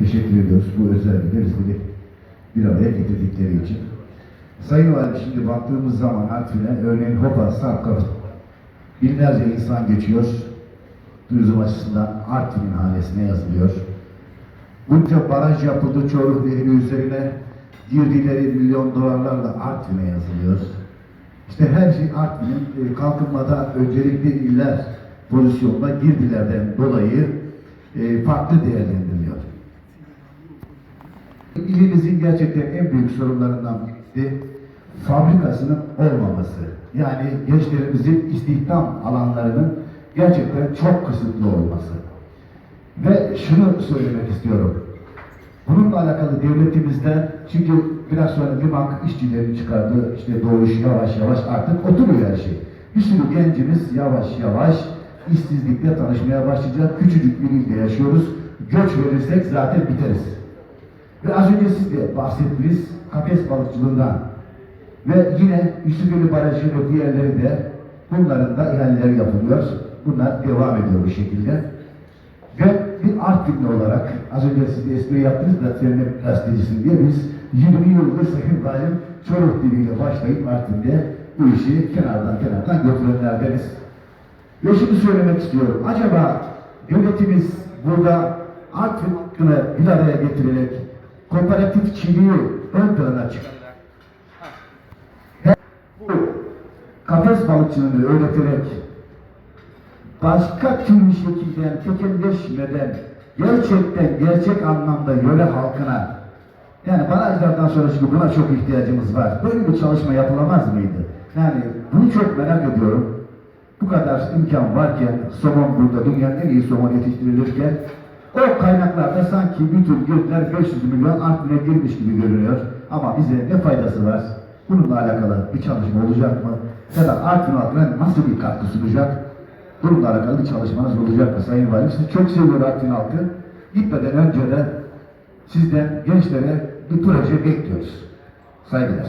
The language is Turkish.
teşekkür ediyoruz bu özel bir bizleri bir araya getirdikleri için. Sayın Valim şimdi baktığımız zaman Artvin'e örneğin Hopa, Sarkar binlerce insan geçiyor. Turizm açısından Artvin'in hanesine yazılıyor. Bunca baraj yapıldı Çoruh Nehri üzerine girdileri milyon dolarlarla Artvin'e yazılıyor. İşte her şey Artvin'in e, kalkınmada öncelikli iller pozisyonuna girdilerden dolayı e, farklı değerlendiriliyor. İlimizin gerçekten en büyük sorunlarından birisi fabrikasının olmaması. Yani gençlerimizin istihdam alanlarının gerçekten çok kısıtlı olması. Ve şunu söylemek istiyorum. Bununla alakalı devletimizden çünkü biraz sonra Limak işçilerini çıkardı. işte doğuş yavaş yavaş artık oturuyor her şey. Bir sürü gencimiz yavaş yavaş işsizlikle tanışmaya başlayacak. Küçücük bir ilde yaşıyoruz. Göç verirsek zaten biteriz. Ve az önce siz de bahsettiniz kafes balıkçılığından. Ve yine Yusufeli Barajı ve diğerleri bunların da ihaleleri yapılıyor. Bunlar devam ediyor bu şekilde. Ve bir Artvinli olarak, az önce siz de espri yaptınız da sen de diye biz 20 yıldır Sayın Valim Çoruh diliyle başlayıp Artvin'de bu işi kenardan kenardan götürenlerdeniz. Ve şunu söylemek istiyorum. Acaba devletimiz burada Artvin halkını bir araya getirerek kooperatifçiliği ön plana hem bu kafes balıkçılığını öğreterek başka türlü şekilde tekelleşmeden gerçekten gerçek anlamda yöre halkına yani barajlardan sonra çünkü buna çok ihtiyacımız var. Böyle bir çalışma yapılamaz mıydı? Yani bunu çok merak ediyorum. Bu kadar imkan varken somon burada dünyanın en iyi somon yetiştirilirken o kaynaklarda sanki bütün girdiler 500 milyon Artvin'e girmiş gibi görünüyor. Ama bize ne faydası var? Bununla alakalı bir çalışma olacak mı? Ya da Artvin halkına nasıl bir katkı sunacak? Bununla alakalı bir çalışmanız olacak mı Sayın Valim? Sizi çok seviyor Artvin halkı. Gitmeden önce de sizden gençlere bir proje bekliyoruz. Saygılar.